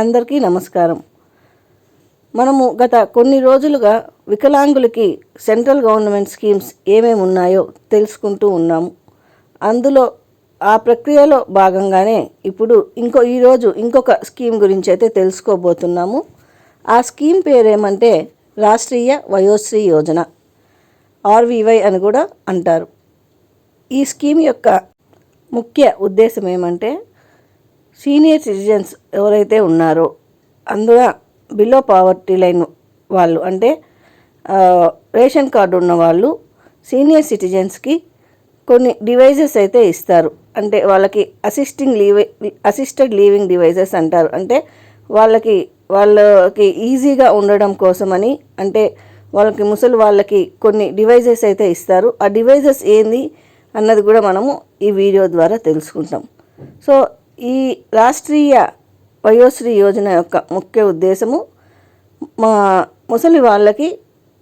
అందరికీ నమస్కారం. మనము గత కొన్ని రోజులుగా వికలాంగులకి సెంట్రల్ గవర్నమెంట్ స్కీమ్స్ ఏమేమి ఉన్నాయో తెలుసుకుంటూ ఉన్నాము. అందులో ఆ ప్రక్రియలో భాగంగానే ఇప్పుడు ఇంకో ఈరోజు ఇంకొక స్కీమ్ గురించి అయితే తెలుసుకోబోతున్నాము. ఆ స్కీమ్ పేరేమంటే రాష్ట్రీయ వయోశ్రీ యోజన ఆర్వీవై అని కూడా అంటారు. ఈ స్కీమ్ యొక్క ముఖ్య ఉద్దేశం ఏమంటే సీనియర్ సిటిజన్స్ ఎవరైతే ఉన్నారో అందులో బిలో పావర్టీ లైన్ వాళ్ళు అంటే రేషన్ కార్డు ఉన్న వాళ్ళు సీనియర్ సిటిజన్స్కి కొన్ని డివైజెస్ అయితే ఇస్తారు. అంటే వాళ్ళకి assisting leave assisted living devices అంటారు. అంటే వాళ్ళకి వాళ్ళకి ఈజీగా ఉండడం కోసమని అంటే వాళ్ళకి ముసలి వాళ్ళకి కొన్ని డివైజెస్ అయితే ఇస్తారు. ఆ డివైజెస్ ఏంది అన్నది కూడా మనము ఈ వీడియో ద్వారా తెలుసుకుంటాం. సో ఈ రాష్ట్రీయ వయోశ్రీ యోజన యొక్క ముఖ్య ఉద్దేశము మా ముసలి వాళ్ళకి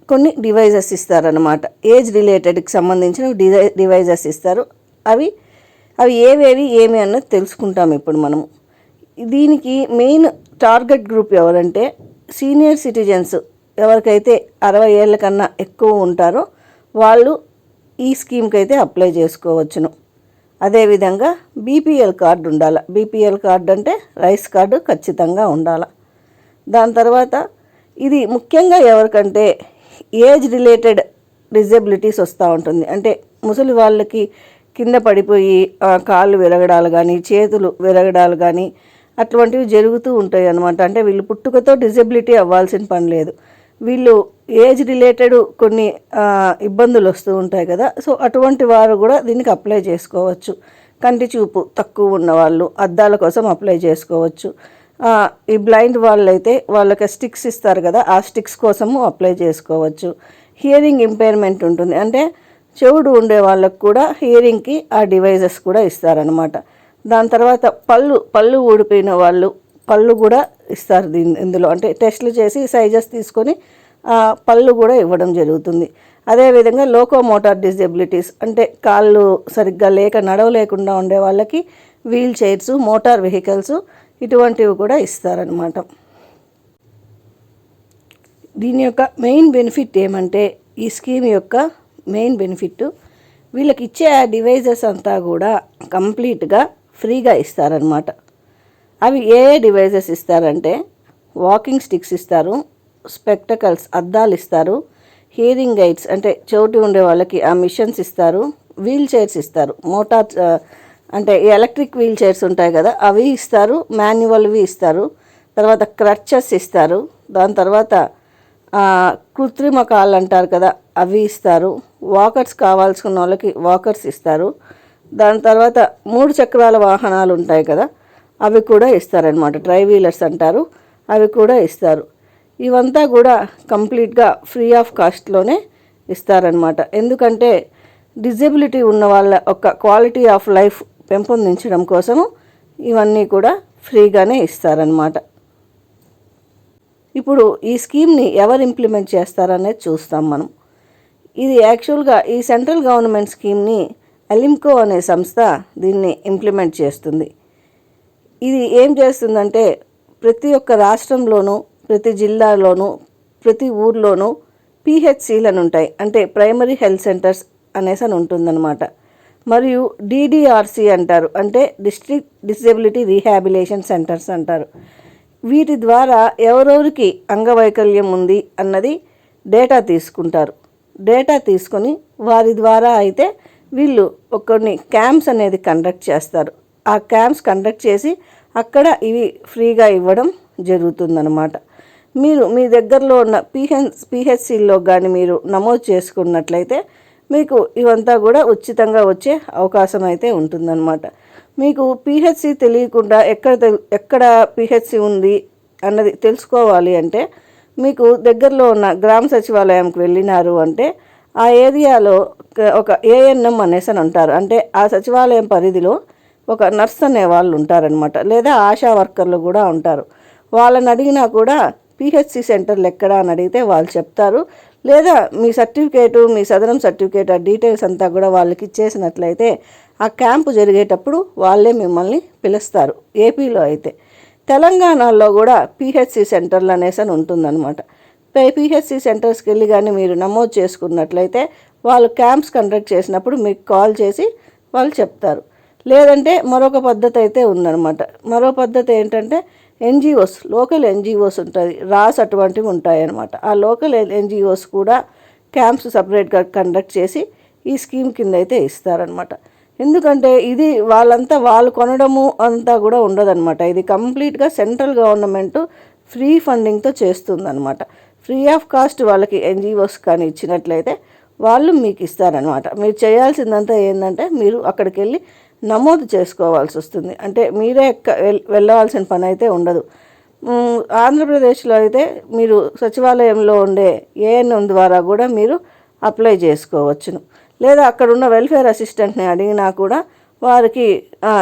కొన్ని డివైజెస్ ఇస్తారన్నమాట. ఏజ్ రిలేటెడ్కి సంబంధించిన డివై డివైజెస్ ఇస్తారు. అవి అవి ఏవేవి ఏమి అన్నది తెలుసుకుంటాం ఇప్పుడు మనము. దీనికి మెయిన్ టార్గెట్ గ్రూప్ ఎవరంటే సీనియర్ సిటిజన్స్. ఎవరికైతే అరవై ఏళ్ళ కన్నా ఎక్కువ ఉంటారో వాళ్ళు ఈ స్కీమ్కి అయితే అప్లై చేసుకోవచ్చును. అదేవిధంగా బీపీఎల్ కార్డు ఉండాలి. బీపీఎల్ కార్డు అంటే రైస్ కార్డు ఖచ్చితంగా ఉండాలి. దాని తర్వాత ఇది ముఖ్యంగా ఎవరికంటే ఏజ్ రిలేటెడ్ డిజబిలిటీస్ వస్తూ ఉంటుంది. అంటే ముసలి వాళ్ళకి కింద పడిపోయి కాళ్ళు విరగడాలు కానీ చేతులు విరగడాలు కానీ అటువంటివి జరుగుతూ ఉంటాయి అన్నమాట అంటే వీళ్ళు పుట్టుకతో డిజబిలిటీ అవ్వాల్సిన పని లేదు. వీళ్ళు ఏజ్ రిలేటెడ్ కొన్ని ఇబ్బందులు వస్తూ ఉంటాయి కదా. సో అటువంటి వారు కూడా దీనికి అప్లై చేసుకోవచ్చు. కంటి చూపు తక్కువ ఉన్న వాళ్ళు అద్దాల కోసం అప్లై చేసుకోవచ్చు. ఈ బ్లైండ్ వాళ్ళైతే వాళ్ళకి స్టిక్స్ ఇస్తారు కదా ఆ స్టిక్స్ కోసము అప్లై చేసుకోవచ్చు. హియరింగ్ ఇంపైర్మెంట్ ఉంటుంది. అంటే చెవుడు ఉండే వాళ్ళకు కూడా హియరింగ్కి ఆ డివైజెస్ కూడా ఇస్తారనమాట దాని తర్వాత పళ్ళు పళ్ళు ఊడిపోయిన వాళ్ళు పళ్ళు కూడా ఇస్తారు దీని ఇందులో. అంటే టెస్టులు చేసి సైజెస్ తీసుకొని పళ్ళు కూడా ఇవ్వడం జరుగుతుంది. అదేవిధంగా లోకో మోటార్ డిజబిలిటీస్ అంటే కాళ్ళు సరిగ్గా లేక నడవలేకుండా ఉండే వాళ్ళకి వీల్ చైర్స్ మోటార్ వెహికల్స్ ఇటువంటివి కూడా ఇస్తారనమాట దీని యొక్క మెయిన్ బెనిఫిట్ ఏమంటే ఈ స్కీమ్ యొక్క మెయిన్ బెనిఫిట్ వీళ్ళకి ఇచ్చే ఆ డివైజెస్ అంతా కూడా కంప్లీట్గా ఫ్రీగా ఇస్తారనమాట అవి ఏ ఏ డివైజెస్ ఇస్తారంటే వాకింగ్ స్టిక్స్ ఇస్తారు స్పెక్టకల్స్ అద్దాలు ఇస్తారు హీరింగ్ గైడ్స్ అంటే చెవిటి ఉండే వాళ్ళకి ఆ మిషన్స్ ఇస్తారు. వీల్ చైర్స్ ఇస్తారు. మోటార్ అంటే ఎలక్ట్రిక్ వీల్ చైర్స్ ఉంటాయి కదా అవి ఇస్తారు. మాన్యువల్వి ఇస్తారు. తర్వాత క్రచ్చెస్ ఇస్తారు. దాని తర్వాత కృత్రిమ కాళ్ళు అంటారు కదా అవి ఇస్తారు. వాకర్స్ కావాల్సిన వాళ్ళకి వాకర్స్ ఇస్తారు. దాని తర్వాత మూడు చక్రాల వాహనాలు ఉంటాయి కదా అవి కూడా ఇస్తారనమాట డ్రై వీలర్స్ అంటారు. అవి కూడా ఇస్తారు. ఇవంతా కూడా కంప్లీట్గా ఫ్రీ ఆఫ్ కాస్ట్లోనే ఇస్తారనమాట ఎందుకంటే డిజేబిలిటీ ఉన్న వాళ్ళ యొక్క క్వాలిటీ ఆఫ్ లైఫ్ పెంపొందించడం కోసము ఇవన్నీ కూడా ఫ్రీగానే ఇస్తారనమాట ఇప్పుడు ఈ స్కీమ్ని ఎవరు ఇంప్లిమెంట్ చేస్తారనేది చూస్తాం మనం. ఇది యాక్చువల్గా ఈ సెంట్రల్ గవర్నమెంట్ స్కీమ్ని అలిమ్కో అనే సంస్థ దీన్ని ఇంప్లిమెంట్ చేస్తుంది. ఇది ఏం చేస్తుందంటే ప్రతి ఒక్క రాష్ట్రంలోనూ ప్రతి జిల్లాలోనూ ప్రతి ఊర్లోనూ పిహెచ్సిలను ఉంటాయి అంటే ప్రైమరీ హెల్త్ సెంటర్స్ అనేసి అని ఉంటుందన్నమాట మరియు డిడిఆర్సి అంటారు. అంటే డిస్ట్రిక్ట్ డిసేబిలిటీ రీహాబిలేషన్ సెంటర్స్ అంటారు. వీటి ద్వారా ఎవరెవరికి అంగవైకల్యం ఉంది అన్నది డేటా తీసుకుంటారు. డేటా తీసుకొని వారి ద్వారా అయితే వీళ్ళు ఒక కొన్ని క్యాంప్స్ అనేది కండక్ట్ చేస్తారు. ఆ క్యాంప్స్ కండక్ట్ చేసి అక్కడ ఇవి ఫ్రీగా ఇవ్వడం జరుగుతుందన్నమాట. మీరు మీ దగ్గరలో ఉన్న పిహెచ్ పిహెచ్సిల్లో కానీ మీరు నమోదు చేసుకున్నట్లయితే మీకు ఇవంతా కూడా ఉచితంగా వచ్చే అవకాశం అయితే ఉంటుందన్నమాట. మీకు పిహెచ్సి తెలియకుండా ఎక్కడ ఎక్కడ పిహెచ్సి ఉంది అన్నది తెలుసుకోవాలి అంటే మీకు దగ్గరలో ఉన్న గ్రామ సచివాలయంకి వెళ్ళినారు అంటే ఆ ఏరియాలో ఒక- ఏఎన్ఎం అనేసి అని అంటారు. అంటే ఆ సచివాలయం పరిధిలో ఒక నర్స్ అనే వాళ్ళు ఉంటారనమాట లేదా ఆశా వర్కర్లు కూడా ఉంటారు. వాళ్ళని అడిగినా కూడా పిహెచ్సి సెంటర్లు ఎక్కడ అని అడిగితే వాళ్ళు చెప్తారు. లేదా మీ సర్టిఫికేటు మీ సదరం సర్టిఫికేట్ ఆ డీటెయిల్స్ అంతా కూడా వాళ్ళకి ఇచ్చేసినట్లయితే ఆ క్యాంపు జరిగేటప్పుడు వాళ్ళే మిమ్మల్ని పిలుస్తారు. ఏపీలో అయితే. తెలంగాణలో కూడా పిహెచ్సి సెంటర్లు అనేసి అని ఉంటుందన్నమాట. పిహెచ్సి సెంటర్స్కి వెళ్ళి కానీ మీరు నమోదు చేసుకున్నట్లయితే వాళ్ళు క్యాంప్స్ కండక్ట్ చేసినప్పుడు మీకు కాల్ చేసి వాళ్ళు చెప్తారు. లేదంటే మరొక పద్ధతి అయితే ఉందన్నమాట. మరో పద్ధతి ఏంటంటే ఎన్జిఓస్ లోకల్ ఎన్జిఓస్ ఉంటుంది రాస్ అటువంటివి ఉంటాయన్నమాట. ఆ లోకల్ ఎన్జిఓస్ కూడా క్యాంప్స్ సపరేట్గా కండక్ట్ చేసి ఈ స్కీమ్ కింద అయితే ఇస్తారనమాట ఎందుకంటే ఇది వాళ్ళంతా వాళ్ళు కొనడము అంతా కూడా ఉండదన్నమాట. ఇది కంప్లీట్గా సెంట్రల్ గవర్నమెంట్ ఫ్రీ ఫండింగ్తో చేస్తుందన్నమాట. ఫ్రీ ఆఫ్ కాస్ట్ వాళ్ళకి ఎన్జిఓస్ కానీ ఇచ్చినట్లయితే వాళ్ళు మీకు ఇస్తారనమాట మీరు చేయాల్సిందంతా ఏంటంటే మీరు అక్కడికి వెళ్ళి నమోదు చేసుకోవాల్సి వస్తుంది. అంటే మీరే ఎక్క- వెళ్ళవలసిన పని అయితే ఉండదు. ఆంధ్రప్రదేశ్లో అయితే మీరు సచివాలయంలో ఉండే ఏఎన్ఎం ద్వారా కూడా మీరు అప్లై చేసుకోవచ్చును. లేదా అక్కడ ఉన్న వెల్ఫేర్ అసిస్టెంట్ని అడిగినా కూడా వారికి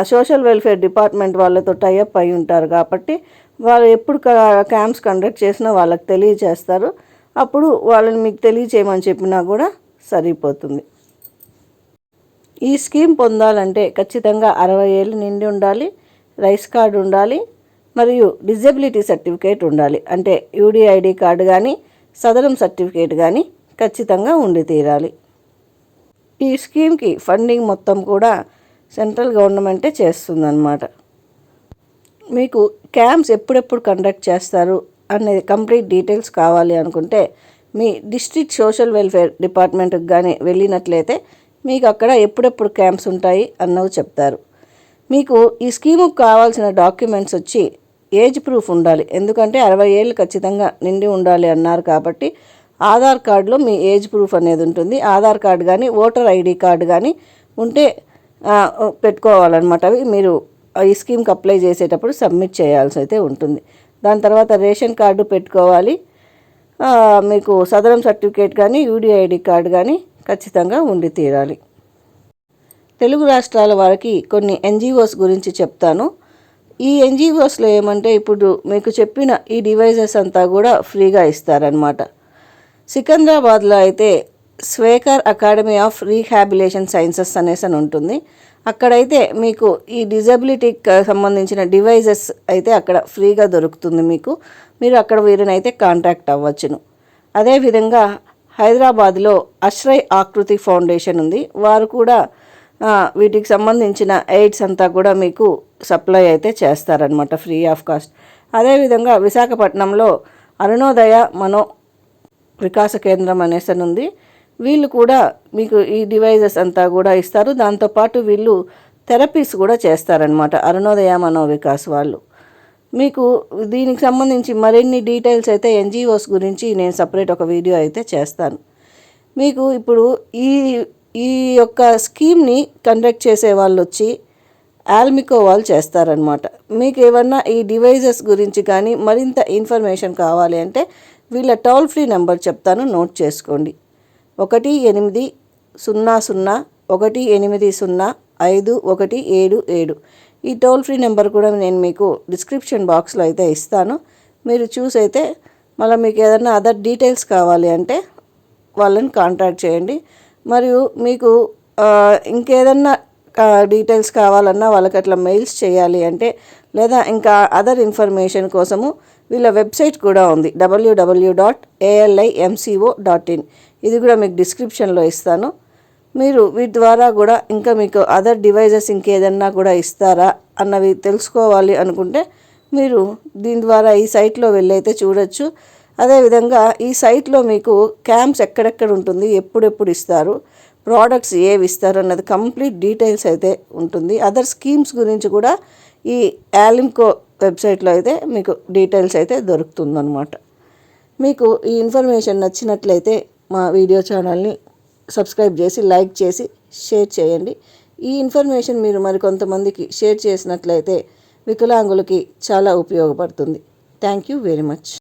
సోషల్ వెల్ఫేర్ డిపార్ట్మెంట్ వాళ్ళతో టైఅప్ అయి ఉంటారు కాబట్టి వాళ్ళు ఎప్పుడు క్యాంప్స్ కండక్ట్ చేసినా వాళ్ళకి తెలియజేస్తారు. అప్పుడు వాళ్ళని మీకు తెలియచేయమని చెప్పినా కూడా సరిపోతుంది. ఈ స్కీమ్ పొందాలంటే ఖచ్చితంగా అరవై ఏళ్ళు నిండి ఉండాలి రైస్ కార్డు ఉండాలి మరియు డిజబిలిటీ సర్టిఫికేట్ ఉండాలి. అంటే యూడిఐడి కార్డు కానీ సదరం సర్టిఫికేట్ కానీ ఖచ్చితంగా ఉండి తీరాలి. ఈ స్కీమ్కి ఫండింగ్ మొత్తం కూడా సెంట్రల్ గవర్నమెంటే చేస్తుందన్నమాట. మీకు క్యాంప్స్ ఎప్పుడెప్పుడు కండక్ట్ చేస్తారు అనేది కంప్లీట్ డీటెయిల్స్ కావాలి అనుకుంటే మీ డిస్ట్రిక్ట్ సోషల్ వెల్ఫేర్ డిపార్ట్మెంట్కి కానీ వెళ్ళినట్లయితే మీకు అక్కడ ఎప్పుడెప్పుడు క్యాంప్స్ ఉంటాయి అన్నవి చెప్తారు. మీకు ఈ స్కీముకు కావాల్సిన డాక్యుమెంట్స్ వచ్చి ఏజ్ ప్రూఫ్ ఉండాలి. ఎందుకంటే అరవై ఏళ్ళు ఖచ్చితంగా నిండి ఉండాలి అన్నారు కాబట్టి ఆధార్ కార్డులో మీ ఏజ్ ప్రూఫ్ అనేది ఉంటుంది. ఆధార్ కార్డు కానీ ఓటర్ ఐడి కార్డు కానీ ఉంటే పెట్టుకోవాలన్నమాట. అవి మీరు ఈ స్కీమ్కి అప్లై చేసేటప్పుడు సబ్మిట్ చేయాల్సి అయితే ఉంటుంది. దాని తర్వాత రేషన్ కార్డు పెట్టుకోవాలి. మీకు సదరం సర్టిఫికేట్ కానీ యూడిఐడి కార్డు కానీ ఖచ్చితంగా ఉండి తీరాలి. తెలుగు రాష్ట్రాల వారికి కొన్ని ఎన్జిఓస్ గురించి చెప్తాను. ఈ ఎన్జిఓస్లో ఏమంటే ఇప్పుడు మీకు చెప్పిన ఈ డివైజెస్ అంతా కూడా ఫ్రీగా ఇస్తారనమాట సికింద్రాబాద్లో అయితే Sweekaar academy of rehabilitation sciences అనేసి అని ఉంటుంది. అక్కడైతే మీకు ఈ డిజబిలిటీకి సంబంధించిన డివైజెస్ అయితే అక్కడ ఫ్రీగా దొరుకుతుంది మీకు. మీరు అక్కడ వీరినైతే కాంటాక్ట్ అవ్వచ్చును. అదేవిధంగా హైదరాబాద్లో అశ్రయ్ ఆకృతి ఫౌండేషన్ ఉంది. వారు కూడా వీటికి సంబంధించిన ఎయిడ్స్ అంతా కూడా మీకు సప్లై అయితే చేస్తారనమాట ఫ్రీ ఆఫ్ కాస్ట్. అదేవిధంగా విశాఖపట్నంలో అరుణోదయ మనో వికాస కేంద్రం అనేసి అని ఉంది. వీళ్ళు కూడా మీకు ఈ డివైజెస్ అంతా కూడా ఇస్తారు. దాంతోపాటు వీళ్ళు థెరపీస్ కూడా చేస్తారనమాట అరుణోదయ మనో వికాస్ వాళ్ళు. మీకు దీనికి సంబంధించి మరిన్ని డీటెయిల్స్ అయితే ఎన్జిఓస్ గురించి నేను సపరేట్ ఒక వీడియో అయితే చేస్తాను. మీకు ఇప్పుడు ఈ ఈ యొక్క స్కీమ్ని కండక్ట్ చేసే వాళ్ళు వచ్చి ఆల్మికో వాళ్ళు చేస్తారనమాట మీకు ఏమన్నా ఈ డివైజెస్ గురించి కానీ మరింత ఇన్ఫర్మేషన్ కావాలి అంటే వీళ్ళ టోల్ ఫ్రీ నెంబర్ చెప్తాను నోట్ చేసుకోండి. ఒకటి ఎనిమిది సున్నా సున్నా ఒకటి ఎనిమిది సున్నా ఐదు ఒకటి ఏడు ఏడు. ఈ టోల్ ఫ్రీ నెంబర్ కూడా నేను మీకు డిస్క్రిప్షన్ బాక్స్లో అయితే ఇస్తాను. మీరు చూసి అయితే మళ్ళీ మీకు ఏదైనా అదర్ డీటెయిల్స్ కావాలి అంటే వాళ్ళని కాంటాక్ట్ చేయండి. మరియు మీకు ఇంకేదన్నా డీటెయిల్స్ కావాలన్నా వాళ్ళకి అట్లా మెయిల్స్ చేయాలి అంటే లేదా ఇంకా అదర్ ఇన్ఫర్మేషన్ కోసము వీళ్ళ వెబ్సైట్ కూడా ఉంది WWW dot ALIMCO dot in. ఇది కూడా మీకు డిస్క్రిప్షన్లో ఇస్తాను. మీరు వీటి ద్వారా కూడా ఇంకా మీకు అదర్ డివైజెస్ ఇంకేదన్నా కూడా ఇస్తారా అన్నవి తెలుసుకోవాలి అనుకుంటే మీరు దీని ద్వారా ఈ సైట్లో వెళ్ళి అయితే చూడొచ్చు. అదేవిధంగా ఈ సైట్లో మీకు క్యాంప్స్ ఎక్కడెక్కడ ఉంటుంది ఎప్పుడెప్పుడు ఇస్తారు ప్రోడక్ట్స్ ఏవి ఇస్తారు అన్నది కంప్లీట్ డీటెయిల్స్ అయితే ఉంటుంది. అదర్ స్కీమ్స్ గురించి కూడా ఈ యాలింకో వెబ్సైట్లో అయితే మీకు డీటెయిల్స్ అయితే దొరుకుతుందన్నమాట. మీకు ఈ ఇన్ఫర్మేషన్ నచ్చినట్లయితే మా వీడియో ఛానల్ని సబ్స్క్రైబ్ చేసి లైక్ చేసి షేర్ చేయండి. ఈ ఇన్ఫర్మేషన్ మీరు మరి కొంతమందికి షేర్ చేసినట్లయితే వికలాంగులకి చాలా ఉపయోగపడుతుంది. Thank you very much.